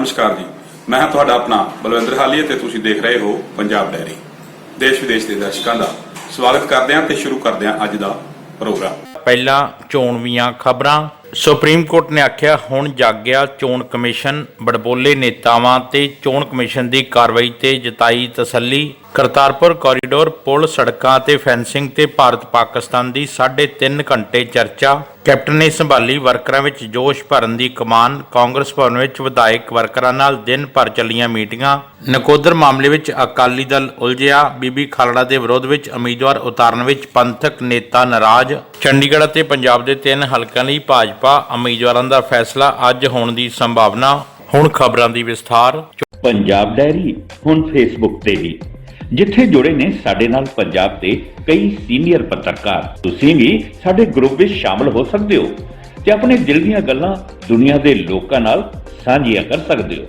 ਨਮਸਕਾਰ ਜੀ। ਮੈਂ ਤੁਹਾਡਾ ਆਪਣਾ ਬਲਵਿੰਦਰ ਹਾਲੀਆ ਤੇ ਤੁਸੀਂ ਦੇਖ ਰਹੇ ਹੋ ਪੰਜਾਬ ਡੈਰੀ। ਦੇਸ਼ ਵਿਦੇਸ਼ ਦੇ ਦਰਸ਼ਕਾਂ ਦਾ ਸਵਾਗਤ ਕਰਦੇ ਹਾਂ ਤੇ ਸ਼ੁਰੂ ਕਰਦੇ ਹਾਂ ਅੱਜ ਦਾ ਪ੍ਰੋਗਰਾਮ। ਪਹਿਲਾਂ ਚੋਣਵੀਆਂ ਖਬਰਾਂ। ਸੁਪਰੀਮ ਕੋਰਟ ਨੇ ਆਖਿਆ, ਹੁਣ ਜਾਗਿਆ ਚੋਣ ਕਮਿਸ਼ਨ, ਬੜਬੋਲੇ ਨੇਤਾਵਾਂ ਤੇ ਚੋਣ ਕਮਿਸ਼ਨ ਦੀ ਕਾਰਵਾਈ ਤੇ ਜਤਾਈ ਤਸੱਲੀ। ਕਰਤਾਰਪੁਰ ਕੋਰੀਡੋਰ ਪੁਲ ਸੜਕਾਂ ਤੇ ਫੈਂਸਿੰਗ ਤੇ ਭਾਰਤ ਪਾਕਿਸਤਾਨ ਦੀ 3.5 ਘੰਟੇ ਚਰਚਾ। ਕੈਪਟਨ ਨੇ ਸੰਭਾਲੀ ਵਰਕਰਾਂ ਵਿੱਚ ਜੋਸ਼ ਭਰਨ ਦੀ ਕਮਾਨ। ਕਾਂਗਰਸ ਭਵਨ ਵਿੱਚ ਵਿਧਾਇਕ ਵਰਕਰਾਂ ਨਾਲ ਦਿਨ ਭਰ ਚੱਲੀਆਂ ਮੀਟਿੰਗਾਂ। ਨਕੋਦਰ ਮਾਮਲੇ ਵਿੱਚ ਅਕਾਲੀ ਦਲ ਉਲਝਿਆ। ਬੀਬੀ ਖਾਲੜਾ ਦੇ ਵਿਰੋਧ ਵਿੱਚ ਉਮੀਦਵਾਰ ਉਤਾਰਨ ਵਿੱਚ ਪੰਥਕ ਨੇਤਾ ਨਾਰਾਜ਼। ਚੰਡੀਗੜ੍ਹ ਅਤੇ ਪੰਜਾਬ ਦੇ ਤਿੰਨ ਹਲਕਿਆਂ ਲਈ ਭਾਜਪਾ ਉਮੀਦਵਾਰਾਂ ਦਾ ਫੈਸਲਾ ਅੱਜ ਹੋਣ ਦੀ ਸੰਭਾਵਨਾ। ਹੁਣ ਖਬਰਾਂ ਦੀ ਵਿਸਥਾਰ। ਪੰਜਾਬ ਡਾਇਰੀ, ਹੁਣ ਫੇਸਬੁੱਕ ਤੇ ਵੀ ਜਿੱਥੇ ਜੁੜੇ ਨੇ ਸਾਡੇ ਨਾਲ ਪੰਜਾਬ ਦੇ ਕਈ ਸੀਨੀਅਰ ਪੱਤਰਕਾਰ। ਤੁਸੀਂ ਵੀ ਸਾਡੇ ਗਰੁੱਪ ਵਿੱਚ ਸ਼ਾਮਲ ਹੋ ਸਕਦੇ ਹੋ ਤੇ ਆਪਣੇ ਦਿਲ ਦੀਆਂ ਗੱਲਾਂ ਦੁਨੀਆ ਦੇ ਲੋਕਾਂ ਨਾਲ ਸਾਂਝੀਆਂ ਕਰ ਸਕਦੇ ਹੋ।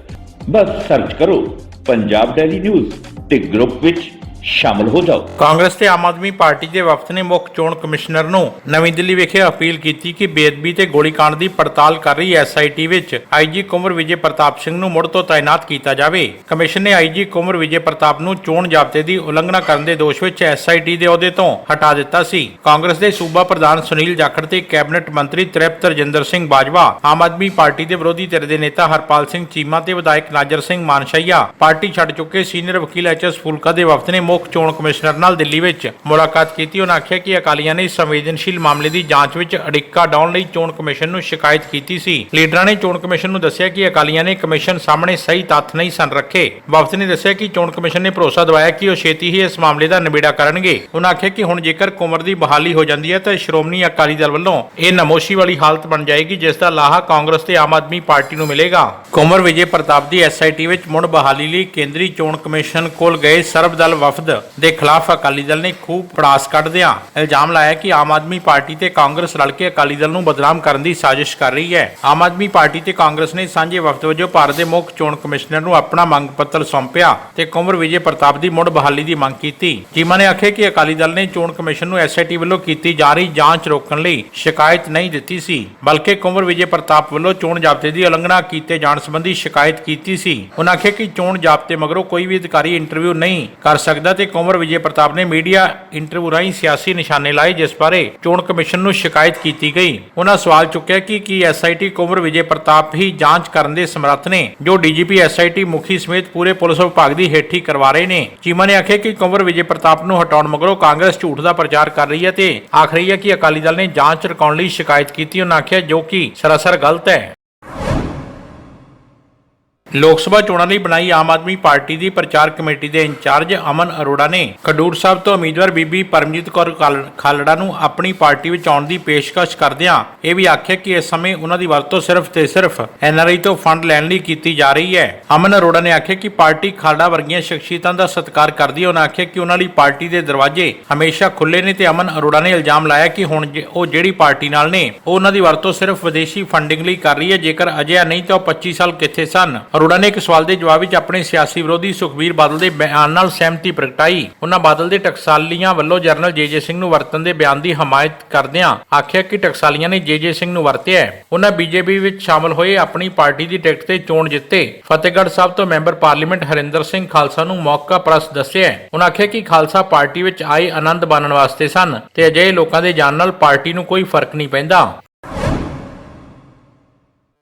ਬਸ ਸਰਚ ਕਰੋ ਪੰਜਾਬ ਡੈਲੀ ਨਿਊਜ਼ ਤੇ ਗਰੁੱਪ ਵਿੱਚ ਸ਼ਾਮਲ ਹੋ ਜਾਓ। ਕਾਂਗਰਸ ਤੇ ਆਮ ਆਦਮੀ ਪਾਰਟੀ ਦੇ ਵਫਦ ਨੇ ਮੁੱਖ ਚੋਣ ਕਮਿਸ਼ਨਰ ਨੂੰ ਨਵੀਂ ਦਿੱਲੀ ਵਿਖੇ ਅਪੀਲ ਕੀਤੀ ਕਿ ਬੇਅਦਬੀ ਤੇ ਗੋਲੀकांड ਦੀ ਪੜਤਾਲ ਕਰ ਰਹੀ ਐਸਆਈਟੀ ਵਿੱਚ ਆਈਜੀ ਕੁੰਵਰ ਵਿਜੇ ਪ੍ਰਤਾਪ ਸਿੰਘ ਨੂੰ ਮੁੜ ਤੋਂ ਤਾਇਨਾਤ ਕੀਤਾ ਜਾਵੇ। ਕਮਿਸ਼ਨ ਨੇ ਆਈਜੀ ਕੁੰਵਰ ਵਿਜੇ ਪ੍ਰਤਾਪ ਨੂੰ ਚੋਣ ਜ਼ਾਬਤੇ ਦੀ ਉਲੰਘਣਾ ਕਰਨ ਦੇ ਦੋਸ਼ ਵਿੱਚ ਐਸਆਈਟੀ ਦੇ ਅਹੁਦੇ ਤੋਂ ਹਟਾ ਦਿੱਤਾ ਸੀ। ਕਾਂਗਰਸ ਦੇ ਸੂਬਾ ਪ੍ਰਧਾਨ ਸੁਨੀਲ ਜਾਖੜ ਤੇ ਕੈਬਨਿਟ ਮੰਤਰੀ ਤ੍ਰਿਪਤ ਰਜਿੰਦਰ ਸਿੰਘ ਬਾਜਵਾ, ਆਮ ਆਦਮੀ ਪਾਰਟੀ ਦੇ ਵਿਰੋਧੀ ਧਿਰ ਦੇ ਨੇਤਾ ਹਰਪਾਲ ਸਿੰਘ ਚੀਮਾ ਤੇ ਵਿਧਾਇਕ ਨਾਜਰ ਸਿੰਘ ਮਾਨਸ਼ਈਆ, ਪਾਰਟੀ ਛੱਡ ਚੁੱਕੇ ਸੀਨੀਅਰ ਵਕੀਲ ਐਚਐਸ ਫੂਲਕਾ ਦੇ ਵਫਦ ਨੇ ਮੁੱਖ ਚੋਣ ਕਮਿਸ਼ਨਰ ਨਾਲ ਦਿੱਲੀ ਵਿੱਚ ਮੁਲਾਕਾਤ ਕੀਤੀ। ਉਹਨਾਂ ਆਖਿਆ ਕਿ ਅਕਾਲੀਆਂ ਨੇ ਇਸ ਸੰਵੇਦਨਸ਼ੀਲ ਮਾਮਲੇ ਦੀ ਜਾਂਚ ਵਿੱਚ ਅੜਿੱਕਾ ਡਾਉਣ ਲਈ ਚੋਣ ਕਮਿਸ਼ਨ ਨੂੰ ਸ਼ਿਕਾਇਤ ਕੀਤੀ ਸੀ। ਲੀਡਰਾਂ ਨੇ ਚੋਣ ਕਮਿਸ਼ਨ ਨੂੰ ਦੱਸਿਆ ਕਿ ਅਕਾਲੀਆਂ ਨੇ ਕਮਿਸ਼ਨ ਸਾਹਮਣੇ ਸਹੀ ਤੱਥ ਨਹੀਂ ਸਨ ਰੱਖੇ। ਵਫਦ ਨੇ ਦੱਸਿਆ ਕਿ ਚੋਣ ਕਮਿਸ਼ਨ ਨੇ ਭਰੋਸਾ ਦਿਵਾਇਆ ਕਿ ਉਹ ਛੇਤੀ ਹੀ ਇਸ ਮਾਮਲੇ ਦਾ ਨਿਬੇੜਾ ਕਰਨਗੇ। ਉਹਨਾਂ ਆਖਿਆ ਕਿ ਹੁਣ ਜੇਕਰ ਕੁਮਰ ਦੀ ਬਹਾਲੀ ਹੋ ਜਾਂਦੀ ਹੈ ਤਾਂ ਸ਼੍ਰੋਮਣੀ ਅਕਾਲੀ ਦਲ ਵੱਲੋਂ ਇਹ ਨਮੋਸ਼ੀ ਵਾਲੀ ਹਾਲਤ ਬਣ ਜਾਏਗੀ, ਜਿਸ ਦਾ ਲਾਹਾ ਕਾਂਗਰਸ ਤੇ ਆਮ ਆਦਮੀ ਪਾਰਟੀ ਨੂੰ ਮਿਲੇਗਾ। ਕੁਮਰ ਵਿਜੇ ਪ੍ਰਤਾਪ ਦੀ ਐਸਆਈਟੀ ਵਿੱਚ ਮੁੜ ਬਹਾਲੀ ਲਈ ਕੇਂਦਰੀ ਚੋਣ ਕਮਿਸ਼ਨ ਕੋਲ ਗਏ ਸਰਬ ਦਲ ਵਫਦ ਦੇ ਖਿਲਾਫ ਅਕਾਲੀ ਦਲ ਨੇ ਖੂਬ ਪੜਾਸ ਕੱਢਦਿਆਂ ਇਲਜ਼ਾਮ ਲਾਇਆ ਕਿ ਆਮ ਆਦਮੀ ਪਾਰਟੀ ਤੇ ਕਾਂਗਰਸ ਰਲ ਕੇ ਅਕਾਲੀ ਦਲ ਨੂੰ ਬਦਨਾਮ ਕਰਨ ਦੀ ਸਾਜ਼ਿਸ਼ ਕਰ ਰਹੀ ਹੈ। ਆਮ ਆਦਮੀ ਪਾਰਟੀ ਤੇ ਕਾਂਗਰਸ ਨੇ ਸਾਂਝੇ ਵਫਦ ਵਜੋਂ ਭਾਰਤ ਦੇ ਮੁੱਖ ਚੋਣ ਕਮਿਸ਼ਨਰ ਨੂੰ ਆਪਣਾ ਮੰਗ ਪੱਤਰ ਸੌਂਪਿਆ ਤੇ ਕੁੰਵਰ ਵਿਜੇ ਪ੍ਰਤਾਪ ਦੀ ਮੁੜ ਬਹਾਲੀ ਦੀ ਮੰਗ ਕੀਤੀ। ਚੀਮਾ ਨੇ ਆਖਿਆ ਕਿ ਅਕਾਲੀ ਦਲ ਨੇ ਚੋਣ ਕਮਿਸ਼ਨ ਨੂੰ ਐਸਆਈਟੀ ਵੱਲੋਂ ਕੀਤੀ ਜਾ ਰਹੀ ਜਾਂਚ ਰੋਕਣ ਲਈ ਸ਼ਿਕਾਇਤ ਨਹੀਂ ਦਿੱਤੀ ਸੀ, ਬਲਕਿ ਕੁੰਵਰ ਵਿਜੇ ਪ੍ਰਤਾਪ ਵੱਲੋਂ ਚੋਣ ਜ਼ਾਬਤੇ ਦੀ ਉਲੰਘਣਾ ਕੀਤੇ ਜਾਣ ਸੰਬੰਧੀ ਸ਼ਿਕਾਇਤ ਕੀਤੀ ਸੀ। ਉਹਨਾਂ ਆਖਿਆ ਕਿ ਚੋਣ ਜ਼ਾਬਤੇ ਮਗਰੋਂ ਕੋਈ ਵੀ ਅਧਿਕਾਰੀ ਇੰਟਰਵਿਊ ਨਹੀਂ ਕਰ ਸਕਦਾ ਤੇ ਕੁੰਵਰ ਵਿਜੇ ਪ੍ਰਤਾਪ ਨੇ ਮੀਡੀਆ ਇੰਟਰਵਿਊ ਰਾਹੀਂ ਸਿਆਸੀ ਨਿਸ਼ਾਨੇ ਲਾਏ, ਜਿਸ ਬਾਰੇ ਚੋਣ ਕਮਿਸ਼ਨ ਨੂੰ ਸ਼ਿਕਾਇਤ ਕੀਤੀ ਗਈ। ਉਹਨਾਂ ਸਵਾਲ ਚੁੱਕਿਆ ਕਿ ਕੀ ਐਸਆਈਟੀ ਕੁੰਵਰ ਵਿਜੇ ਪ੍ਰਤਾਪ ਹੀ ਜਾਂਚ ਕਰਨ ਦੇ ਸਮਰੱਥ ਨੇ, ਜੋ ਡੀਜੀਪੀ ਐਸਆਈਟੀ ਮੁਖੀ ਸਮੇਤ ਪੂਰੇ ਪੁਲਿਸ ਵਿਭਾਗ ਦੀ ਹੇਠੀ ਕਰਵਾ ਰਹੇ ਨੇ। ਚੀਮਾ ਨੇ ਆਖਿਆ ਕਿ ਕੁੰਵਰ ਵਿਜੇ ਪ੍ਰਤਾਪ ਨੂੰ ਹਟਾਉਣ ਮਗਰੋਂ ਕਾਂਗਰਸ ਝੂਠ ਦਾ ਪ੍ਰਚਾਰ ਕਰ ਰਹੀ ਹੈ ਤੇ ਆਖ ਰਹੀ ਹੈ ਕਿ ਅਕਾਲੀ ਦਲ ਨੇ ਜਾਂਚ ਰਕਾਉਣ ਲਈ ਸ਼ਿਕਾਇਤ ਕੀਤੀ। ਉਹਨਾਂ ਆਖਿਆ, ਜੋ ਕਿ ਸਰਾਸਰ ਗਲਤ ਹੈ। ਲੋਕ ਸਭਾ ਚੋਣਾਂ ਲਈ ਬਣਾਈ ਆਮ ਆਦਮੀ ਪਾਰਟੀ ਦੀ ਪ੍ਰਚਾਰ ਕਮੇਟੀ ਦੇ ਇੰਚਾਰਜ ਅਮਨ ਅਰੋੜਾ ਨੇ ਖਡੂਰ ਸਾਹਿਬ ਤੋਂ ਉਮੀਦਵਾਰ ਬੀਬੀ ਪਰਮਜੀਤ ਕੌਰ ਖਾਲੜਾ ਨੂੰ ਆਪਣੀ ਪਾਰਟੀ ਵਿੱਚ ਆਉਣ ਦੀ ਪੇਸ਼ਕਸ਼ ਕਰਦਿਆਂ ਇਹ ਵੀ ਆਖਿਆ ਕਿ ਇਸ ਸਮੇਂ ਉਹਨਾਂ ਦੀ ਵਰਤੋਂ ਸਿਰਫ ਤੇ ਸਿਰਫ ਐਨਆਰਆਈ ਤੋਂ ਫੰਡ ਲੈਣ ਲਈ ਕੀਤੀ ਜਾ ਰਹੀ ਹੈ। ਅਮਨ ਅਰੋੜਾ ਨੇ ਆਖਿਆ ਕਿ ਪਾਰਟੀ ਖਾਲੜਾ ਵਰਗੀਆਂ ਸ਼ਖਸੀਅਤਾਂ ਦਾ ਸਤਿਕਾਰ ਕਰਦੀ ਹੈ। ਉਹਨਾਂ ਆਖਿਆ ਕਿ ਉਹਨਾਂ ਲਈ ਪਾਰਟੀ ਦੇ ਦਰਵਾਜ਼ੇ ਹਮੇਸ਼ਾ ਖੁੱਲੇ ਨੇ ਤੇ ਅਮਨ ਅਰੋੜਾ ਨੇ ਇਲਜ਼ਾਮ ਲਾਇਆ ਕਿ ਹੁਣ ਉਹ ਜਿਹੜੀ ਪਾਰਟੀ ਨਾਲ ਨੇ, ਉਹ ਉਹਨਾਂ ਦੀ ਵਰਤੋਂ ਸਿਰਫ ਵਿਦੇਸ਼ੀ ਫੰਡਿੰਗ ਲਈ ਕਰ ਰਹੀ ਹੈ। ਜੇਕਰ ਅਜਿਹਾ ਨਹੀਂ ਤਾਂ ਉਹ 25 ਸਾਲ ਕਿੱਥੇ ਸਨ? ਅਰੋੜਾ ਨੇ ਇੱਕ ਸਵਾਲ ਦੇ ਜਵਾਬ ਵਿੱਚ ਆਪਣੇ ਸਿਆਸੀ ਵਿਰੋਧੀ ਸੁਖਬੀਰ ਬਾਦਲ ਦੇ ਬਿਆਨ ਨਾਲ ਸਹਿਮਤੀ ਪ੍ਰਗਟਾਈ। ਉਹਨਾਂ ਬਾਦਲ ਦੇ ਟਕਸਾਲੀਆਂ ਵੱਲੋਂ ਜਨਰਲ ਜੇਜੇ ਸਿੰਘ ਨੂੰ ਵਰਤਣ ਦੇ ਬਿਆਨ ਦੀ ਹਮਾਇਤ ਕਰਦਿਆਂ ਆਖਿਆ ਕਿ ਟਕਸਾਲੀਆਂ ਨੇ ਜੇਜੇ ਸਿੰਘ ਨੂੰ ਵਰਤਿਆ ਉਹਨਾਂ ਬੀਜੇਪੀ ਵਿੱਚ ਸ਼ਾਮਲ ਹੋਏ ਆਪਣੀ ਪਾਰਟੀ ਦੀ ਟਿਕਟ ਤੇ ਚੋਣ ਜਿੱਤੇ। ਫਤਿਹਗੜ੍ਹ ਸਾਹਿਬ ਤੋਂ ਮੈਂਬਰ ਪਾਰਲੀਮੈਂਟ ਹਰਿੰਦਰ ਸਿੰਘ ਖਾਲਸਾ ਨੂੰ ਮੌਕਾ ਪ੍ਰਸਤ ਦੱਸਿਆ ਉਹਨਾਂ ਆਖਿਆ ਕਿ ਖਾਲਸਾ ਪਾਰਟੀ ਵਿੱਚ ਆਏ ਆਨੰਦ ਮਾਣਨ ਵਾਸਤੇ ਸਨ ਤੇ ਅਜਿਹੇ ਲੋਕਾਂ ਦੇ ਜਾਣ ਨਾਲ ਪਾਰਟੀ ਨੂੰ ਕੋਈ ਫ਼ਰਕ ਨਹੀਂ ਪੈਂਦਾ।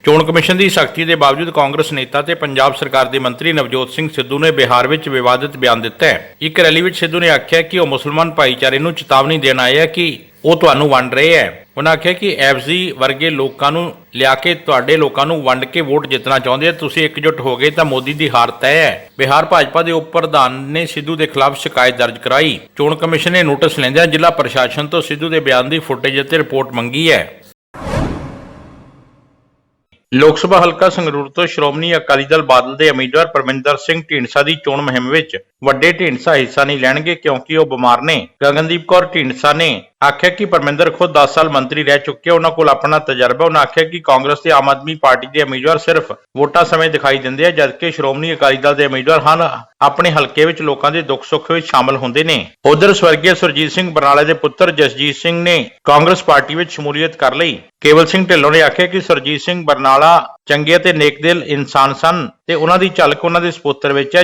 ਚੋਣ ਕਮਿਸ਼ਨ ਦੀ ਸਖਤੀ ਦੇ ਬਾਵਜੂਦ ਕਾਂਗਰਸ ਨੇਤਾ ਤੇ ਪੰਜਾਬ ਸਰਕਾਰ ਦੇ ਮੰਤਰੀ ਨਵਜੋਤ ਸਿੰਘ ਸਿੱਧੂ ਨੇ ਬਿਹਾਰ ਵਿੱਚ ਵਿਵਾਦਿਤ ਬਿਆਨ ਦਿੱਤਾ ਹੈ। ਇੱਕ ਰੈਲੀ ਵਿੱਚ ਸਿੱਧੂ ਨੇ ਆਖਿਆ ਕਿ ਉਹ ਮੁਸਲਮਾਨ ਭਾਈਚਾਰੇ ਨੂੰ ਚੇਤਾਵਨੀ ਦੇਣ ਆਏ ਹੈ ਕਿ ਉਹ ਤੁਹਾਨੂੰ ਵੰਡ ਰਹੇ ਹੈ। ਉਹਨਾਂ ਆਖਿਆ ਕਿ ਐਫਜ਼ੀ ਵਰਗੇ ਲੋਕਾਂ ਨੂੰ ਲਿਆ ਕੇ ਤੁਹਾਡੇ ਲੋਕਾਂ ਨੂੰ ਵੰਡ ਕੇ ਵੋਟ ਜਿੱਤਣਾ ਚਾਹੁੰਦੇ ਆ। ਤੁਸੀਂ ਇਕਜੁੱਟ ਹੋ ਗਏ ਤਾਂ ਮੋਦੀ ਦੀ ਹਾਰ ਤੈਅ ਹੈ। ਬਿਹਾਰ ਭਾਜਪਾ ਦੇ ਉਪ ਪ੍ਰਧਾਨ ਨੇ ਸਿੱਧੂ ਦੇ ਖਿਲਾਫ ਸ਼ਿਕਾਇਤ ਦਰਜ ਕਰਾਈ। ਚੋਣ ਕਮਿਸ਼ਨ ਨੇ ਨੋਟਿਸ ਲੈਂਦਿਆਂ ਜ਼ਿਲ੍ਹਾ ਪ੍ਰਸ਼ਾਸਨ ਤੋਂ ਸਿੱਧੂ ਦੇ ਬਿਆਨ ਦੀ ਫੁਟੇਜ ਅਤੇ ਰਿਪੋਰਟ ਮੰਗੀ ਹੈ। ਲੋਕ ਸਭਾ ਹਲਕਾ ਸੰਗਰੂਰ ਤੋਂ ਸ਼੍ਰੋਮਣੀ ਅਕਾਲੀ ਦਲ ਬਾਦਲ ਦੇ ਉਮੀਦਵਾਰ ਪਰਮਿੰਦਰ ਸਿੰਘ ਢੀਂਡਸਾ ਦੀ ਚੋਣ ਮੁਹਿੰਮ ਵਿੱਚ ਵੱਡੇ ਢੀਂਡਸਾ ਹਿੱਸਾ ਨਹੀਂ ਲੈਣਗੇ ਕਿਉਂਕਿ ਉਹ ਬਿਮਾਰ ਨੇ। ਗਗਨਦੀਪ ਕੌਰ ਢੀਂਡਸਾ ਨੇ ਆਖਿਆ ਕਿ ਪਰਮਿੰਦਰ ਖੁਦ 10 ਸਾਲ ਮੰਤਰੀ ਰਹਿ ਚੁੱਕੇ ਉਹਨਾਂ ਕੋਲ ਆਪਣਾ ਤਜਰਬਾ, ਉਹਨਾਂ ਆਖਿਆ ਕਿ ਕਾਂਗਰਸ ਤੇ ਆਮ ਆਦਮੀ ਪਾਰਟੀ ਦੇ ਉਮੀਦਵਾਰ ਸਿਰਫ ਵੋਟਾਂ ਸਮੇਂ ਦਿਖਾਈ ਦਿੰਦੇ ਆ, ਜਦਕਿ ਸ਼੍ਰੋਮਣੀ ਅਕਾਲੀ ਦਲ ਦੇ ਉਮੀਦਵਾਰ ਹਨ, ਆਪਣੇ ਹਲਕੇ ਵਿੱਚ ਲੋਕਾਂ ਦੇ ਦੁੱਖ ਸੁੱਖ ਵਿੱਚ ਸ਼ਾਮਲ ਹੁੰਦੇ ਨੇ। ਉਧਰ ਸਵਰਗੀ ਸੁਰਜੀਤ ਸਿੰਘ ਬਰਨਾਲੇ ਦੇ ਪੁੱਤਰ ਜਸਜੀਤ ਸਿੰਘ ਨੇ ਕਾਂਗਰਸ ਪਾਰਟੀ ਵਿੱਚ ਸ਼ਮੂਲੀਅਤ ਕਰ ਲਈ। ਕੇਵਲ ਸਿੰਘ ਢਿੱਲੋਂ ਨੇ ਆਖਿਆ ਕਿ ਸੁਰਜੀਤ ਸਿੰਘ ਬਰਨਾਲਾ ਚੰਗੇ ਅਤੇ ਨੇਕਦਿਲ ਇਨਸਾਨ ਸਨ ਤੇ ਉਹਨਾਂ ਦੀ ਝਲਕ ਉਹਨਾਂ ਦੇ ਸਪੁੱਤਰ ਵਿੱਚ ਹੈ।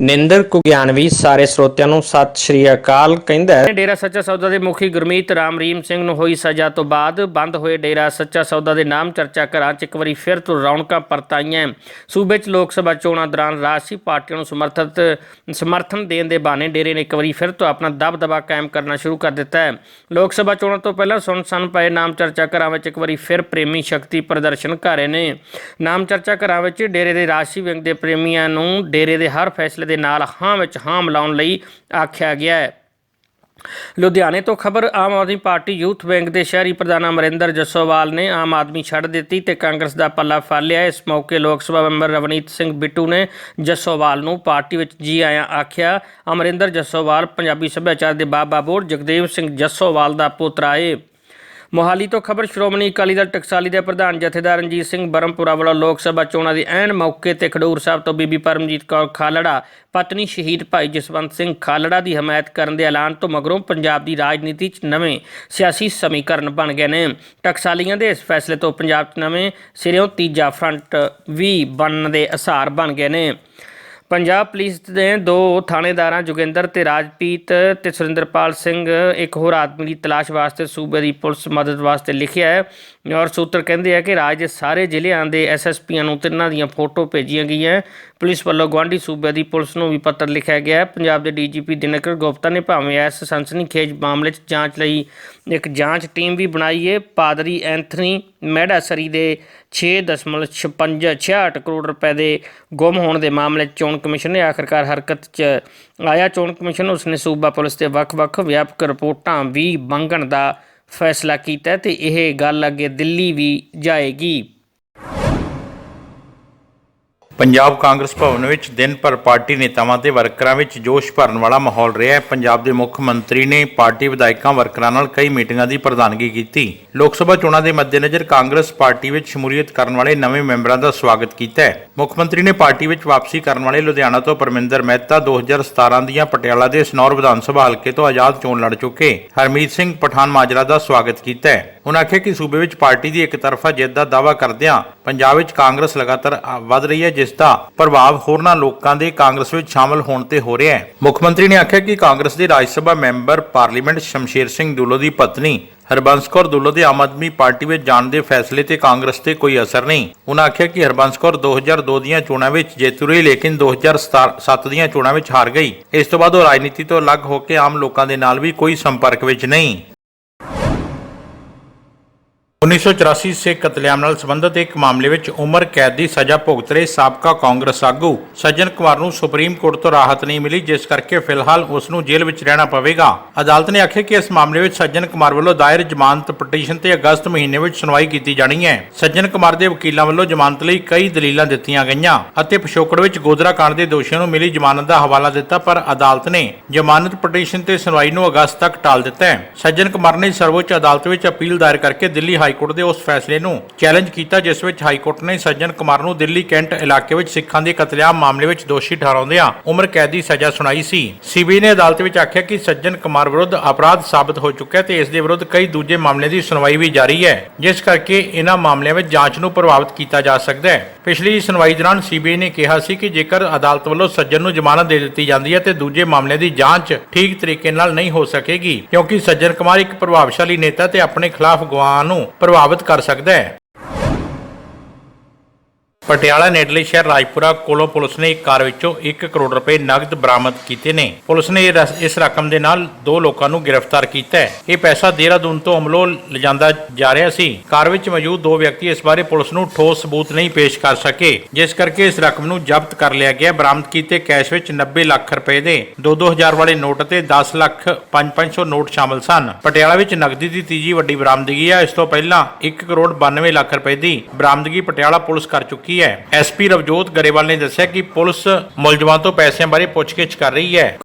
ਨਿੰਦਰ ਕੁਗਿਆਨਵੀ ਸਾਰੇ ਸਰੋਤਿਆਂ ਨੂੰ ਸਤਿ ਸ਼੍ਰੀ ਅਕਾਲ ਕਹਿੰਦਾ ਹੈ। ਡੇਰਾ ਸੱਚਾ ਸੌਦਾ ਦੇ ਮੁਖੀ ਗੁਰਮੀਤ ਰਾਮ ਰੀਮ ਸਿੰਘ ਨੂੰ ਹੋਈ ਸਜ਼ਾ ਤੋਂ ਬਾਅਦ ਬੰਦ ਹੋਏ ਡੇਰਾ ਸੱਚਾ ਸੌਦਾ ਦੇ ਨਾਮ ਚਰਚਾ ਘਰਾਂ 'ਚ ਇੱਕ ਵਾਰੀ ਫਿਰ ਤੋਂ ਰੌਣਕਾਂ ਪਰਤਾਈਆਂ। ਸੂਬੇ 'ਚ ਲੋਕ ਸਭਾ ਚੋਣਾਂ ਦੌਰਾਨ ਰਾਜਸੀ ਪਾਰਟੀਆਂ ਨੂੰ ਸਮਰਥਿਤ, ਸਮਰਥਨ ਦੇਣ ਦੇ ਬਹਾਨੇ ਡੇਰੇ ਨੇ ਇੱਕ ਵਾਰੀ ਫਿਰ ਤੋਂ ਆਪਣਾ ਦਬਦਬਾ ਕਾਇਮ ਕਰਨਾ ਸ਼ੁਰੂ ਕਰ ਦਿੱਤਾ ਹੈ। ਲੋਕ ਸਭਾ ਚੋਣਾਂ ਤੋਂ ਪਹਿਲਾਂ ਸੁਣ ਸਨ ਪਏ ਨਾਮ ਚਰਚਾ ਘਰਾਂ ਵਿੱਚ ਇੱਕ ਵਾਰੀ ਫਿਰ ਪ੍ਰੇਮੀ ਸ਼ਕਤੀ ਪ੍ਰਦਰਸ਼ਨ ਕਰ ਰਹੇ ਨੇ। ਨਾਮ ਚਰਚਾ ਘਰਾਂ ਵਿੱਚ ਡੇਰੇ ਦੇ ਰਾਸ਼ੀ ਵਿੰਗ ਦੇ ਪ੍ਰੇਮੀਆਂ ਨੂੰ ਡੇਰੇ ਦੇ ਹਰ ਫੈਸਲੇ ਦੇ ਨਾਲ ਹਾਂ ਵਿੱਚ ਹਾਂ ਮਿਲਾਉਣ ਲਈ ਆਖਿਆ ਗਿਆ ਹੈ। ਲੁਧਿਆਣੇ ਤੋਂ ਖਬਰ, Aam Aadmi Party youth wing ਦੇ ਸ਼ਹਿਰੀ ਪ੍ਰਧਾਨ ਅਮਰਿੰਦਰ ਜੱਸੋਵਾਲ ਨੇ ਆਮ ਆਦਮੀ ਛੱਡ ਦਿੱਤੀ ਤੇ ਕਾਂਗਰਸ ਦਾ ਪੱਲਾ ਫੜ ਲਿਆ। ਇਸ ਮੌਕੇ ਲੋਕ ਸਭਾ ਮੈਂਬਰ ਰਵਨੀਤ ਸਿੰਘ ਬਿੱਟੂ ਨੇ ਜੱਸੋਵਾਲ ਨੂੰ ਪਾਰਟੀ ਵਿੱਚ ਜੀ ਆਇਆਂ ਆਖਿਆ। ਅਮਰਿੰਦਰ ਜੱਸੋਵਾਲ ਪੰਜਾਬੀ ਸੱਭਿਆਚਾਰ ਦੇ ਬਾਬਾ ਬੋਰ ਜਗਦੇਵ ਸਿੰਘ ਜੱਸੋਵਾਲ ਦਾ ਪੁੱਤਰਾ ਏ ਮੋਹਾਲੀ ਤੋਂ ਖਬਰ, ਸ਼੍ਰੋਮਣੀ ਅਕਾਲੀ ਦਲ ਟਕਸਾਲੀ ਦੇ ਪ੍ਰਧਾਨ ਜਥੇਦਾਰ ਰਣਜੀਤ ਸਿੰਘ ਬਰਮਪੁਰਾ ਵੱਲੋਂ ਲੋਕ ਸਭਾ ਚੋਣਾਂ ਦੇ ਐਨ ਮੌਕੇ ਤੇ ਖਡੂਰ ਸਾਹਿਬ ਤੋਂ ਬੀਬੀ ਪਰਮਜੀਤ ਕੌਰ ਖਾਲੜਾ, ਪਤਨੀ ਸ਼ਹੀਦ ਭਾਈ ਜਸਵੰਤ ਸਿੰਘ ਖਾਲੜਾ ਦੀ ਹਮਾਇਤ ਕਰਨ ਦੇ ਐਲਾਨ ਤੋਂ ਮਗਰੋਂ ਪੰਜਾਬ ਦੀ ਰਾਜਨੀਤੀ 'ਚ ਨਵੇਂ ਸਿਆਸੀ ਸਮੀਕਰਨ ਬਣ ਗਏ ਨੇ। ਟਕਸਾਲੀਆਂ ਦੇ ਇਸ ਫੈਸਲੇ ਤੋਂ ਪੰਜਾਬ 'ਚ ਨਵੇਂ ਸਿਰਿਓਂ ਤੀਜਾ ਫਰੰਟ ਵੀ ਬਣਨ ਦੇ ਅਸਾਰ ਬਣ ਗਏ ਨੇ। ਪੰਜਾਬ ਪੁਲਿਸ ਦੇ ਦੋ ਥਾਣੇਦਾਰਾਂ, ਜੋਗਿੰਦਰ ਤੇ ਰਾਜਪੀਤ ਤੇ ਸੁਰਿੰਦਰਪਾਲ ਸਿੰਘ, ਇੱਕ ਹੋਰ ਆਦਮੀ ਦੀ ਤਲਾਸ਼ ਵਾਸਤੇ ਸੂਬੇ ਦੀ ਪੁਲਿਸ ਮਦਦ ਵਾਸਤੇ ਲਿਖਿਆ ਹੈ। ਔਰ ਸੂਤਰ ਕਹਿੰਦੇ ਆ ਕਿ ਰਾਜ ਦੇ ਸਾਰੇ ਜ਼ਿਲ੍ਹਿਆਂ ਦੇ ਐਸਐਸਪੀਆਂ ਨੂੰ ਤਿੰਨਾਂ ਦੀਆਂ ਫੋਟੋ ਭੇਜੀਆਂ ਗਈਆਂ। ਪੁਲਿਸ ਵੱਲੋਂ ਗਵਾਂਢੀ ਸੂਬੇ ਦੀ ਪੁਲਿਸ ਨੂੰ ਵੀ ਪੱਤਰ ਲਿਖਿਆ ਗਿਆ ਹੈ। ਪੰਜਾਬ ਦੇ ਡੀਜੀਪੀ ਦਿਨਕਰ ਗੁਪਤਾ ਨੇ ਭਾਵੇਂ ਇਸ ਸਨਸਨੀਖੇਜ ਮਾਮਲੇ 'ਚ ਜਾਂਚ ਲਈ ਇੱਕ ਜਾਂਚ ਟੀਮ ਵੀ ਬਣਾਈ ਹੈ। ਪਾਦਰੀ ਐਂਥਨੀ ਮੈਡਾਸਰੀ ਦੇ 6.56 ਕਰੋੜ ਰੁਪਏ ਦੇ ਗੁੰਮ ਹੋਣ ਦੇ ਮਾਮਲੇ 'ਚ ਚੋਣ ਕਮਿਸ਼ਨ ਨੇ ਆਖਰਕਾਰ ਹਰਕਤ 'ਚ ਆਇਆ। ਚੋਣ ਕਮਿਸ਼ਨ ਉਸਨੇ ਸੂਬਾ ਪੁਲਿਸ ਤੇ ਵੱਖ-ਵੱਖ ਵਿਆਪਕ ਰਿਪੋਰਟਾਂ ਵੀ ਮੰਗਣ ਦਾ ਫੈਸਲਾ ਕੀਤਾ ਹੈ ਤੇ ਇਹ ਗੱਲ ਅੱਗੇ ਦਿੱਲੀ ਵੀ ਜਾਏਗੀ। ਪੰਜਾਬ ਕਾਂਗਰਸ ਭਵਨ ਵਿੱਚ ਦਿਨ ਭਰ ਪਾਰਟੀ ਨੇਤਾਵਾਂ ਤੇ ਵਰਕਰਾਂ ਵਿੱਚ ਜੋਸ਼ ਭਰਨ ਵਾਲਾ ਮਾਹੌਲ ਰਿਹਾ ਹੈ। ਪੰਜਾਬ ਦੇ ਮੁੱਖ ਮੰਤਰੀ ਨੇ ਪਾਰਟੀ ਵਿਧਾਇਕਾਂ, ਵਰਕਰਾਂ ਨਾਲ ਕਈ ਮੀਟਿੰਗਾਂ ਦੀ ਪ੍ਰਧਾਨਗੀ ਕੀਤੀ। ਲੋਕ ਸਭਾ ਚੋਣਾਂ ਦੇ ਮੱਦੇਨਜ਼ਰ ਕਾਂਗਰਸ ਪਾਰਟੀ ਵਿੱਚ ਸ਼ਮੂਲੀਅਤ ਕਰਨ ਵਾਲੇ ਨਵੇਂ ਮੈਂਬਰਾਂ ਦਾ ਸਵਾਗਤ ਕੀਤਾ ਹੈ। ਮੁੱਖ ਮੰਤਰੀ ਨੇ ਪਾਰਟੀ ਵਿੱਚ ਵਾਪਸੀ ਕਰਨ ਵਾਲੇ ਲੁਧਿਆਣਾ ਤੋਂ ਪਰਮਿੰਦਰ ਮਹਿਤਾ 2017 ਦੀਆਂ ਪਟਿਆਲਾ ਦੇ ਸਨੌਰ ਵਿਧਾਨ ਸਭਾ ਹਲਕੇ ਤੋਂ ਆਜ਼ਾਦ ਚੋਣ ਲੜ ਚੁੱਕੇ। ਹਰਮੀਤ ਸਿੰਘ ਪਠਾਨ ਮਾਜਰਾ ਦਾ ਸਵਾਗਤ ਕੀਤਾ ਹੈ। ਉਨ੍ਹਾਂ ਆਖਿਆ ਕਿ ਸੂਬੇ ਵਿੱਚ ਪਾਰਟੀ ਦੀ ਇੱਕ ਤਰਫਾ ਜਿੱਤ ਦਾ ਦਾਅਵਾ ਕਰਦਿਆਂ ਪੰਜਾਬ ਵਿੱਚ ਕਾਂਗਰਸ ਲਗਾਤਾਰ ਆ- ਵੱਧ ਰਹੀ ਹੈ, ਜਿਸ ਦਾ ਪ੍ਰਭਾਵ ਹੋਰਨਾਂ ਲੋਕਾਂ ਦੇ ਕਾਂਗਰਸ ਵਿੱਚ ਸ਼ਾਮਲ ਹੋਣ ਤੇ ਹੋ ਰਿਹਾ ਹੈ। ਮੁੱਖ ਮੰਤਰੀ ਨੇ ਆਖਿਆ ਕਿ ਕਾਂਗਰਸ ਦੇ ਰਾਜ ਸਭਾ ਮੈਂਬਰ ਪਾਰਲੀਮੈਂਟ ਸ਼ਮਸ਼ੇਰ ਸਿੰਘ ਦੁੱਲੋ ਦੀ ਪਤਨੀ ਹਰਬੰਸ ਕੌਰ ਦੁੱਲੋ ਦੇ ਆਮ ਆਦਮੀ ਪਾਰਟੀ ਵਿੱਚ ਜਾਣ ਦੇ ਫੈਸਲੇ ਤੇ ਕਾਂਗਰਸ ਤੇ ਕੋਈ ਅਸਰ ਨਹੀਂ। ਉਨ੍ਹਾਂ ਆਖਿਆ ਕਿ ਹਰਬੰਸ ਕੌਰ 2002 ਦੀਆਂ ਚੋਣਾਂ ਵਿੱਚ ਜੇਤੂ ਰਹੀ, ਲੇਕਿਨ 2007 ਦੀਆਂ ਚੋਣਾਂ ਵਿੱਚ ਹਾਰ ਗਈ। ਇਸ ਤੋਂ ਬਾਅਦ ਉਹ ਰਾਜਨੀਤੀ ਤੋਂ ਅਲੱਗ ਹੋ ਕੇ ਆਮ ਲੋਕਾਂ ਦੇ ਨਾਲ ਵੀ ਕੋਈ ਸੰਪਰਕ ਵਿੱਚ ਨਹੀਂ। 1984 ਸਿੱਖ ਕਤਲੇਆਮ ਨਾਲ ਸੰਬੰਧਿਤ ਇੱਕ ਮਾਮਲੇ ਵਿੱਚ ਉਮਰ, ਕੈਦ ਦੀ ਸਜ਼ਾ ਭੁਗਤ ਰਹੇ ਸਾਬਕਾ ਕਾਂਗਰਸ ਆਗੂ ਸੱਜਣ ਕੁਮਾਰ ਨੂੰ ਸੁਪਰੀਮ ਕੋਰਟ ਤੋਂ ਰਾਹਤ ਨਹੀਂ ਮਿਲੀ, ਜਿਸ ਕਰਕੇ ਫਿਲਹਾਲ ਉਸ ਨੂੰ ਜੇਲ੍ਹ ਵਿੱਚ ਰਹਿਣਾ ਪਵੇਗਾ। ਅਦਾਲਤ ਨੇ ਆਖਿਆ ਕਿ ਇਸ ਮਾਮਲੇ ਵਿੱਚ ਸੱਜਣ ਕੁਮਾਰ ਵੱਲੋਂ ਦਾਇਰ ਜ਼ਮਾਨਤ ਪਟੀਸ਼ਨ ਤੇ ਅਗਸਤ ਮਹੀਨੇ ਵਿੱਚ ਸੁਣਵਾਈ ਕੀਤੀ ਜਾਣੀ ਹੈ। ਸੱਜਣ ਕੁਮਾਰ ਦੇ ਵਕੀਲਾਂ ਵੱਲੋਂ ਜ਼ਮਾਨਤ ਲਈ ਕਈ ਦਲੀਲਾਂ ਦਿੱਤੀਆਂ ਗਈਆਂ ਅਤੇ ਪਿਛੋਕੜ ਵਿੱਚ ਗੋਦਰਾ ਕਾਂਡ ਦੇ ਦੋਸ਼ੀਆਂ ਨੂੰ ਮਿਲੀ ਜ਼ਮਾਨਤ ਦਾ ਹਵਾਲਾ ਦਿੱਤਾ, ਪਰ ਅਦਾਲਤ ਨੇ ਜ਼ਮਾਨਤ ਪਟੀਸ਼ਨ ਤੇ ਸੁਣਵਾਈ ਨੂੰ ਅਗਸਤ ਤੱਕ ਟਾਲ ਦਿੱਤਾ ਹੈ। ਸੱਜਣ ਕੁਮਾਰ ਨੇ ਸਰਵੋੱਚ ਅਦਾਲਤ ਵਿੱਚ ਅਪੀਲ ਦਾਇਰ ਕਰਕੇ ਦਿੱਲੀ ਹਾਈ ਦੇ ਉਸ ਫੈਸਲੇ ਨੂੰ ਚੈਲੰਜ ਕੀਤਾ, ਜਿਸ ਵਿੱਚ ਹਾਈ ਕੋਰਟ ਨੇ ਸੱਜਣ ਕੁਮਾਰ ਨੂੰ ਦਿੱਲੀ ਕੈਂਟ ਇਲਾਕੇ ਵਿੱਚ ਸਿੱਖਾਂ ਦੇ ਕਤਲੇਆਮ ਮਾਮਲੇ ਵਿੱਚ ਦੋਸ਼ੀ ਠਹਿਰਾਉਂਦਿਆਂ ਉਮਰ ਕੈਦ ਦੀ ਸਜ਼ਾ ਸੁਣਾਈ ਸੀ। ਸੀਬੀਆਈ ਨੇ ਅਦਾਲਤ ਵਿੱਚ ਆਖਿਆ ਕਿ ਸੱਜਣ ਕੁਮਾਰ ਵਿਰੁੱਧ ਅਪਰਾਧ ਸਾਬਤ ਹੋ ਚੁੱਕਾ ਹੈ ਤੇ ਇਸ ਦੇ ਵਿਰੁੱਧ ਕਈ ਦੂਜੇ ਮਾਮਲੇ ਦੀ ਸੁਣਵਾਈ ਵੀ ਜਾਰੀ ਹੈ, ਜਿਸ ਕਰਕੇ ਇਹਨਾਂ ਮਾਮਲਿਆਂ ਵਿੱਚ ਜਾਂਚ ਨੂੰ ਪ੍ਰਭਾਵਿਤ ਕੀਤਾ ਜਾ ਸਕਦਾ ਹੈ। ਪਿਛਲੀ ਸੁਣਵਾਈ ਦੌਰਾਨ ਸੀਬੀਆਈ ਨੇ ਕਿਹਾ ਸੀ ਕਿ ਜੇਕਰ ਅਦਾਲਤ ਵੱਲੋਂ ਸੱਜਣ ਨੂੰ ਜ਼ਮਾਨਤ ਦੇ ਦਿੱਤੀ ਜਾਂਦੀ ਹੈ ਤੇ ਦੂਜੇ ਮਾਮਲੇ ਦੀ ਜਾਂਚ ਠੀਕ ਤਰੀਕੇ ਨਾਲ ਨਹੀਂ ਹੋ ਸਕੇਗੀ, ਕਿਉਂਕਿ ਸੱਜਣ ਕੁਮਾਰ ਇੱਕ ਪ੍ਰਭਾਵਸ਼ਾਲੀ ਨੇਤਾ ਤੇ ਆਪਣੇ ਖਿਲਾਫ ਗਵਾਹਾਂ ਨੂੰ ਪ੍ਰਭਾਵਿਤ ਕਰ ਸਕਦਾ ਹੈ। ਪਟਿਆਲਾ ਨੇੜਲੇ ਸ਼ਹਿਰ ਰਾਜਪੁਰਾ ਕੋਲੋਂ ਪੁਲਿਸ ਨੇ ਇੱਕ ਕਾਰ ਵਿੱਚੋਂ 1 ਕਰੋੜ ਰੁਪਏ ਨਗਦ ਬਰਾਮਦ ਕੀਤੇ ਨੇ। ਪੁਲਿਸ ਨੇ ਇਸ ਰਕਮ ਦੇ ਨਾਲ ਦੋ ਲੋਕਾਂ ਨੂੰ ਗ੍ਰਿਫਤਾਰ ਕੀਤਾ ਹੈ। ਇਹ ਪੈਸਾ ਦੇਹਰਾਦੂਨ ਤੋਂ ਅਮਲੋ ਲਿਜਾਂਦਾ ਜਾ ਰਿਹਾ ਸੀ। ਕਾਰ ਵਿੱਚ ਮੌਜੂਦ ਦੋ ਵਿਅਕਤੀ ਇਸ ਬਾਰੇ ਪੁਲਿਸ ਨੂੰ ਠੋਸ ਸਬੂਤ ਨਹੀਂ ਪੇਸ਼ ਕਰ ਸਕੇ। ਜਿਸ ਕਰਕੇ ਇਸ ਰਕਮ ਨੂੰ ਜ਼ਬਤ ਕਰ ਲਿਆ ਗਿਆ। ਬਰਾਮਦ ਕੀਤੇ ਕੈਸ਼ ਵਿੱਚ 90 ਲੱਖ ਰੁਪਏ ਦੇ 2-2000 ਵਾਲੇ ਨੋਟ ਅਤੇ 10 ਲੱਖ 5-500 ਨੋਟ ਸ਼ਾਮਲ ਸਨ। ਪਟਿਆਲਾ ਵਿੱਚ ਨਕਦੀ ਦੀ ਤੀਜੀ ਵੱਡੀ ਬਰਾਮਦਗੀ ਹੈ ਇਸ ਤੋਂ ਪਹਿਲਾਂ 1 ਕਰੋੜ 92 ਲੱਖ ਰੁਪਏ ਦੀ ਬਰਾਮਦਗੀ ਪਟਿਆਲਾ ਪੁਲਿਸ ਕਰ ਚੁੱਕੀ ਹੈ। ਐਸਪੀ ਰਵਜੋਤ ਗਰੇਵਾਲ ਨੇ ਦੱਸਿਆ ਕਿ ਪੁਲਿਸ ਮੁਲਜ਼ਮਾਂ ਤੋਂ ਪੈਸਿਆਂ ਬਾਰੇ ਪੁੱਛਗਿੱਛ ਕਰ ਰਹੀ ਹੈ।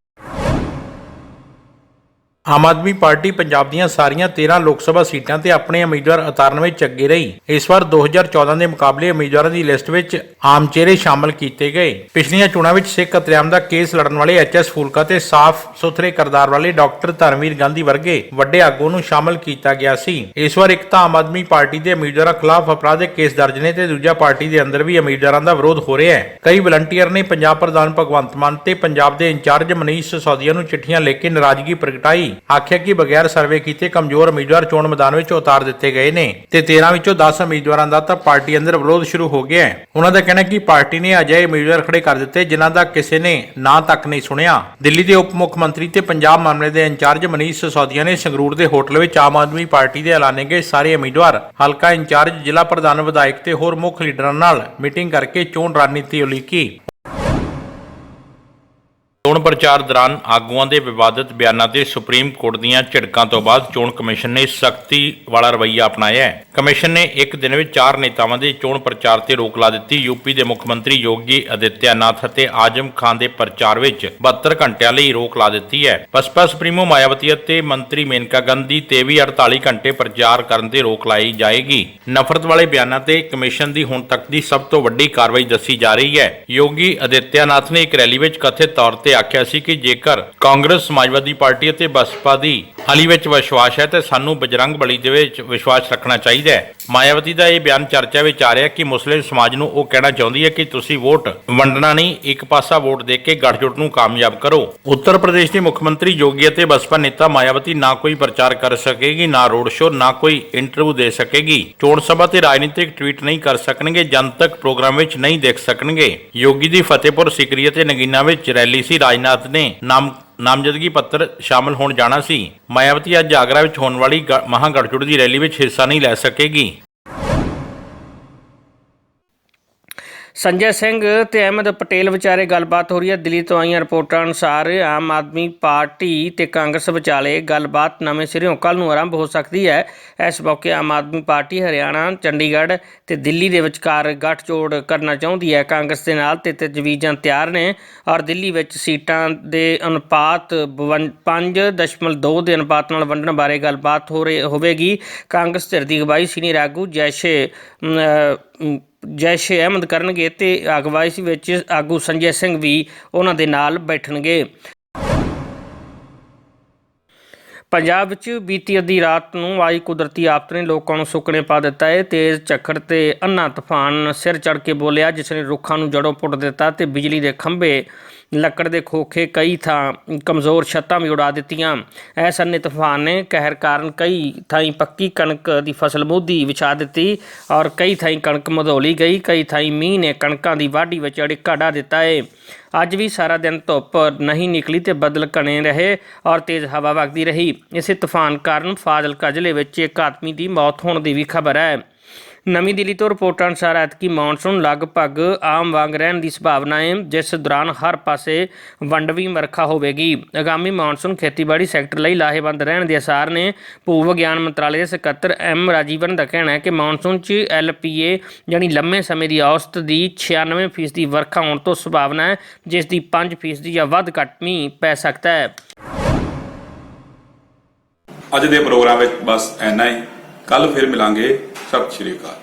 ਆਮ ਆਦਮੀ ਪਾਰਟੀ ਪੰਜਾਬ ਦੀਆਂ ਸਾਰੀਆਂ 13 ਲੋਕ ਸਭਾ ਸੀਟਾਂ ਤੇ ਆਪਣੇ ਉਮੀਦਵਾਰ ਉਤਾਰਨ ਵਿੱਚ ਅੱਗੇ ਰਹੀ। ਇਸ ਵਾਰ 2014 ਦੇ ਮੁਕਾਬਲੇ ਉਮੀਦਵਾਰਾਂ ਦੀ ਲਿਸਟ ਵਿੱਚ ਆਮ ਚਿਹਰੇ ਸ਼ਾਮਲ ਕੀਤੇ ਗਏ। ਪਿਛਲੀਆਂ ਚੋਣਾਂ ਵਿੱਚ ਸਿੱਖ ਕਤਲੇਆਮ ਦਾ ਕੇਸ ਲੜਨ ਵਾਲੇ ਐਚਐਸ ਫੂਲਕਾ ਤੇ ਸਾਫ਼ ਸੁਥਰੇ ਕਰਦਾਰ ਵਾਲੇ ਡਾਕਟਰ ਧਰਮਵੀਰ ਗਾਂਧੀ ਵਰਗੇ ਵੱਡੇ ਆਗੂ ਨੂੰ ਸ਼ਾਮਲ ਕੀਤਾ ਗਿਆ ਸੀ। ਇਸ ਵਾਰ ਇੱਕ ਤਾਂ ਆਮ ਆਦਮੀ ਪਾਰਟੀ ਦੇ ਉਮੀਦਵਾਰਾਂ ਖਿਲਾਫ ਅਪਰਾਧਿਕ ਕੇਸ ਦਰਜ ਨੇ ਤੇ ਦੂਜਾ ਪਾਰਟੀ ਦੇ ਅੰਦਰ ਵੀ ਉਮੀਦਵਾਰਾਂ ਦਾ ਵਿਰੋਧ ਹੋ ਰਿਹਾ ਹੈ। ਕਈ ਵਲੰਟੀਅਰ ਨੇ ਪੰਜਾਬ ਪ੍ਰਧਾਨ ਭਗਵੰਤ ਮਾਨ ਤੇ ਪੰਜਾਬ ਦੇ ਇੰਚਾਰਜ ਮਨੀਸ਼ ਸਿਸੋਦੀਆ ਨੂੰ ਚਿੱਠੀਆਂ ਲਿਖ ਕੇ ਨਾਰਾਜ਼ਗੀ ਪ੍ਰਗਟਾਈ। ਆਖਿਆ ਕਿ ਬਗੈਰ ਸਰਵੇ ਕੀਤੇ ਕਮਜ਼ੋਰ ਉਮੀਦਵਾਰ ਚੋਣ ਮੈਦਾਨ ਵਿੱਚ ਉਤਾਰ ਦਿੱਤੇ ਗਏ ਨੇ ਤੇ 13 ਵਿੱਚੋਂ 10 ਉਮੀਦਵਾਰਾਂ ਦਾ ਤਾਂ ਪਾਰਟੀ ਅੰਦਰ ਵਿਰੋਧ ਸ਼ੁਰੂ ਹੋ ਗਿਆ ਹੈ। ਉਹਨਾਂ ਦਾ ਕਹਿਣਾ ਕਿ ਪਾਰਟੀ ਨੇ ਅਜਿਹੇ ਉਮੀਦਵਾਰ ਖੜੇ ਕਰ ਦਿੱਤੇ ਜਿਨ੍ਹਾਂ ਦਾ ਕਿਸੇ ਨੇ ਨਾਂ ਤੱਕ ਨਹੀਂ ਸੁਣਿਆ। ਦਿੱਲੀ ਦੇ ਉਪ ਮੁੱਖ ਮੰਤਰੀ ਤੇ ਪੰਜਾਬ ਮਾਮਲੇ ਦੇ ਇੰਚਾਰਜ ਮਨੀਸ਼ ਸਿਸੋਦੀਆ ਨੇ ਸੰਗਰੂਰ ਦੇ ਹੋਟਲ ਵਿੱਚ ਆਮ ਆਦਮੀ ਪਾਰਟੀ ਦੇ ਐਲਾਨੇ ਗਏ ਸਾਰੇ ਉਮੀਦਵਾਰ, ਹਲਕਾ ਇੰਚਾਰਜ, ਜ਼ਿਲ੍ਹਾ ਪ੍ਰਧਾਨ ਵਿਧਾਇਕ ਤੇ ਹੋਰ ਮੁੱਖ ਲੀਡਰਾਂ ਨਾਲ ਮੀਟਿੰਗ ਕਰਕੇ ਚੋਣ ਰਣਨੀਤੀ ਉਲੀਕੀ। ਪ੍ਰਚਾਰ ਦੌਰਾਨ ਆਗੂਆਂ ਦੇ ਵਿਵਾਦਤ ਬਿਆਨਾਂ ਤੇ ਸੁਪਰੀਮ ਕੋਰਟ ਦੀਆਂ ਝਿੜਕਾਂ ਤੋਂ ਬਾਅਦ ਚੋਣ ਕਮਿਸ਼ਨ ਨੇ ਸਖਤੀ ਵਾਲਾ ਰਵੱਈਆ ਅਪਣਾਇਆ ਹੈ। ਕਮਿਸ਼ਨ ਨੇ ਇੱਕ ਦਿਨ ਵਿੱਚ ਚਾਰ ਨੇਤਾਵਾਂ ਦੇ ਚੋਣ ਪ੍ਰਚਾਰ ਤੇ ਰੋਕ ਲਾ ਦਿੱਤੀ। ਯੂਪੀ ਦੇ ਮੁੱਖ ਮੰਤਰੀ ਯੋਗੀ ਆਦਿੱਤਿਆਨਾਥ ਅਤੇ ਆਜਮ ਖਾਨ ਦੇ ਪ੍ਰਚਾਰ ਵਿੱਚ 72 ਘੰਟਿਆਂ ਲਈ ਰੋਕ ਲਾ ਦਿੱਤੀ ਹੈ। ਬਸਪਾ ਸੁਪਰੀਮੋ ਮਾਇਆਵਤੀ ਅਤੇ ਮੰਤਰੀ ਮੇਨਕਾ ਗਾਂਧੀ ਤੇ ਵੀ 48 ਘੰਟੇ ਪ੍ਰਚਾਰ ਕਰਨ ਤੇ ਰੋਕ ਲਾਈ ਜਾਏਗੀ। ਨਫ਼ਰਤ ਵਾਲੇ ਬਿਆਨਾਂ ਤੇ ਕਮਿਸ਼ਨ ਦੀ ਹੁਣ ਤੱਕ ਦੀ ਸਭ ਤੋਂ ਵੱਡੀ ਕਾਰਵਾਈ ਦੱਸੀ ਜਾ ਰਹੀ ਹੈ। ਯੋਗੀ ਆਦਿੱਤਿਆਨਾਥ ਨੇ ਇੱਕ ਰੈਲੀ ਵਿੱਚ ਕਥਿਤ ਤੌਰ ਤੇ ਆਖਿਆ ਸੀ ਕਿ ਜੇਕਰ ਕਾਂਗਰਸ, ਸਮਾਜਵਾਦੀ ਪਾਰਟੀ ਅਤੇ ਬਸਪਾ ਦੀ ਹਾਲੀ ਵਿੱਚ ਵਿਸ਼ਵਾਸ ਹੈ, ਤੇ ਸਾਨੂੰ ਬਜਰੰਗ ਬਲੀ ਦੇ ਵਿੱਚ ਵਿਸ਼ਵਾਸ ਰੱਖਣਾ ਚਾਹੀਦਾ ਹੈ। ਮਾਇਆਵਤੀ ਦਾ ਇਹ ਬਿਆਨ ਚਰਚਾ ਵਿੱਚ ਆ ਰਿਹਾ ਕਿ ਮੁਸਲਿਮ ਸਮਾਜ ਨੂੰ ਉਹ ਕਹਿਣਾ ਚਾਹੁੰਦੀ ਹੈ ਕਿ ਤੁਸੀਂ ਵੋਟ ਵੰਡਣਾ ਨਹੀਂ, ਇੱਕ ਪਾਸਾ ਵੋਟ ਦੇ ਕੇ ਗੱਠਜੋੜ ਨੂੰ ਕਾਮਯਾਬ ਕਰੋ। ਉੱਤਰ ਪ੍ਰਦੇਸ਼ ਦੇ ਮੁੱਖ ਮੰਤਰੀ ਯੋਗੀ ਅਤੇ ਬਸਪਾ ਨੇਤਾ ਮਾਇਆਵਤੀ ਨਾ ਕੋਈ ਪ੍ਰਚਾਰ ਕਰ ਸਕੇਗੀ, ਨਾ ਰੋਡ ਸ਼ੋਅ, ਨਾ ਕੋਈ ਇੰਟਰਵਿਊ ਦੇ ਸਕੇਗੀ। ਚੋਣ ਸਭਾ ਤੇ ਰਾਜਨੀਤਿਕ ਟਵੀਟ ਨਹੀਂ ਕਰ ਸਕਣਗੇ, ਜਨਤਕ ਪ੍ਰੋਗਰਾਮ ਵਿੱਚ ਨਹੀਂ ਦੇਖ ਸਕਣਗੇ। ਯੋਗੀ ਦੀ ਫਤਿਹਪੁਰ ਸਿਕਰੀ ਅਤੇ ਨਗੀਨਾ ਵਿੱਚ ਰੈਲੀ ਸੀ ਰਾਜਨਾਥ ਨੇ ਨਾਮ ਨਾਮਜ਼ਦਗੀ ਪੱਤਰ ਸ਼ਾਮਲ ਹੋਣ ਜਾਣਾ ਸੀ। ਮਾਇਆਵਤੀ ਅੱਜ ਆਗਰਾ ਵਿੱਚ ਹੋਣ ਵਾਲੀ ਗ- ਦੀ ਰੈਲੀ ਵਿੱਚ ਹਿੱਸਾ ਨਹੀਂ ਲੈ ਸਕੇਗੀ। ਸੰਜੇ ਸਿੰਘ ਤੇ ਅਹਿਮਦ ਪਟੇਲ ਵਿਚਾਰੇ ਗੱਲਬਾਤ ਹੋ ਰਹੀ ਹੈ। ਦਿੱਲੀ ਤੋਂ ਆਈਆਂ ਰਿਪੋਰਟਾਂ ਅਨੁਸਾਰ ਆਮ ਆਦਮੀ ਪਾਰਟੀ ਤੇ ਕਾਂਗਰਸ ਵਿਚਾਲੇ ਗੱਲਬਾਤ ਨਵੇਂ ਸਿਰਿਓਂ ਕੱਲ ਨੂੰ ਆਰੰਭ ਹੋ ਸਕਦੀ ਹੈ। ਇਸ ਮੌਕੇ ਆਮ ਆਦਮੀ ਪਾਰਟੀ ਹਰਿਆਣਾ, ਚੰਡੀਗੜ੍ਹ ਤੇ ਦਿੱਲੀ ਦੇ ਵਿਚਕਾਰ ਗੱਠਜੋੜ ਕਰਨਾ ਚਾਹੁੰਦੀ ਹੈ। ਕਾਂਗਰਸ ਦੇ ਨਾਲ ਤੇ ਤਜਵੀਜ਼ਾਂ ਤਿਆਰ ਨੇ ਔਰ ਦਿੱਲੀ ਵਿੱਚ ਸੀਟਾਂ ਦੇ ਅਨੁਪਾਤ 5.2 ਦੇ ਅਨੁਪਾਤ ਨਾਲ ਵੰਡਣ ਬਾਰੇ ਗੱਲਬਾਤ ਹੋ ਰਹੀ, ਹੋਵੇਗੀ। ਕਾਂਗਰਸ ਧਿਰ ਦੀ ਅਗਵਾਈ ਸੀਨੀਅਰ ਆਗੂ ਜੈਸ਼ੇ ਜੈਸ਼ੇ ਅਹਿਮਦ ਕਰਨਗੇ ਤੇ ਅਗਵਾਈ ਵਿੱਚ ਆਗੂ ਸੰਜੇ ਸਿੰਘ ਵੀ ਉਹਨਾਂ ਦੇ ਨਾਲ ਬੈਠਣਗੇ। ਪੰਜਾਬ ਵਿੱਚ ਬੀਤੀ ਅੱਧੀ ਰਾਤ ਨੂੰ ਆਈ ਕੁਦਰਤੀ ਆਫਤ ਨੇ ਲੋਕਾਂ ਨੂੰ ਸੁੱਕਣੇ ਪਾ ਦਿੱਤਾ ਹੈ। ਤੇਜ਼ ਝੱਖੜ ਤੇ ਅੰਨਾ ਤੂਫਾਨ ਸਿਰ ਚੜ ਕੇ ਬੋਲਿਆ, ਜਿਸ ਨੇ ਰੁੱਖਾਂ ਨੂੰ ਜੜੋਂ ਪੁੱਟ ਦਿੱਤਾ ਤੇ ਬਿਜਲੀ ਦੇ ਖੰਭੇ ਲੱਕੜ ਦੇ ਖੋਖੇ ਕਈ ਥਾਂ ਕਮਜ਼ੋਰ ਛੱਤਾਂ ਵੀ ਉਡਾ ਦਿੱਤੀਆਂ। ਇਸ ਅੰਨੇ ਤੂਫਾਨ ਨੇ ਕਹਿਰ ਕਾਰਨ ਕਈ ਥਾਈਂ ਪੱਕੀ ਕਣਕ ਦੀ ਫਸਲ ਮੋਦੀ ਵਿਛਾ ਦਿੱਤੀ ਔਰ ਕਈ ਥਾਈਂ ਕਣਕ ਮਧੋਲੀ ਗਈ, ਕਈ ਥਾਈਂ ਮੀਂਹ ਨੇ ਕਣਕਾਂ ਦੀ ਵਾਢੀ ਵਿੱਚ ਅੜਿੱਕਾ ਢਾ ਦਿੱਤਾ ਹੈ ਅੱਜ ਵੀ ਸਾਰਾ ਦਿਨ ਧੁੱਪ ਨਹੀਂ ਨਿਕਲੀ ਤੇ ਬੱਦਲ ਘਣੇ ਰਹੇ ਔਰ ਤੇਜ਼ ਹਵਾ ਵਗਦੀ ਰਹੀ। ਇਸੇ ਤੂਫਾਨ ਕਾਰਨ ਫਾਜ਼ਿਲਕਾ ਜ਼ਿਲ੍ਹੇ ਵਿੱਚ ਇੱਕ ਆਦਮੀ ਦੀ ਮੌਤ ਹੋਣ ਦੀ ਵੀ ਖਬਰ ਹੈ। ਨਵੀਂ ਦਿੱਲੀ ਤੋਂ ਰਿਪੋਰਟਾਂ ਅਨੁਸਾਰ ਐਤਕੀ ਮੌਨਸੂਨ ਲਗਭਗ ਆਮ ਵਾਂਗ ਰਹਿਣ ਦੀ ਸੰਭਾਵਨਾ ਹੈ, ਜਿਸ ਦੌਰਾਨ ਹਰ ਪਾਸੇ ਵੰਡਵੀਂ ਵਰਖਾ ਹੋਵੇਗੀ। ਆਗਾਮੀ ਮੌਨਸੂਨ ਖੇਤੀਬਾੜੀ ਸੈਕਟਰ ਲਈ ਲਾਹੇਵੰਦ ਰਹਿਣ ਦੇ ਅਸਾਰ ਨੇ। ਭੂ ਵਿਗਿਆਨ ਮੰਤਰਾਲੇ ਦੇ ਸਕੱਤਰ ਐਮ ਰਾਜੀਵਨ ਦਾ ਕਹਿਣਾ ਹੈ ਕਿ ਮੌਨਸੂਨ 'ਚ ਐਲਪੀਏ ਯਾਨੀ ਲੰਮੇ ਸਮੇਂ ਦੀ ਔਸਤ ਦੀ 96% ਦੀ ਵਰਖਾ ਹੋਣ ਤੋਂ ਸੰਭਾਵਨਾ ਹੈ, ਜਿਸ ਦੀ 5% ਜਾਂ ਵੱਧ ਘੱਟ ਮੀਂਹ ਪੈ ਸਕਦਾ ਹੈ। ਅੱਜ ਦੇ ਪ੍ਰੋਗਰਾਮ ਵਿੱਚ ਬਸ ਇੰਨਾ ਹੀ। ਕੱਲ ਫਿਰ ਮਿਲਾਂਗੇ। ਸਤਿ ਸ਼੍ਰੀ ਅਕਾਲ।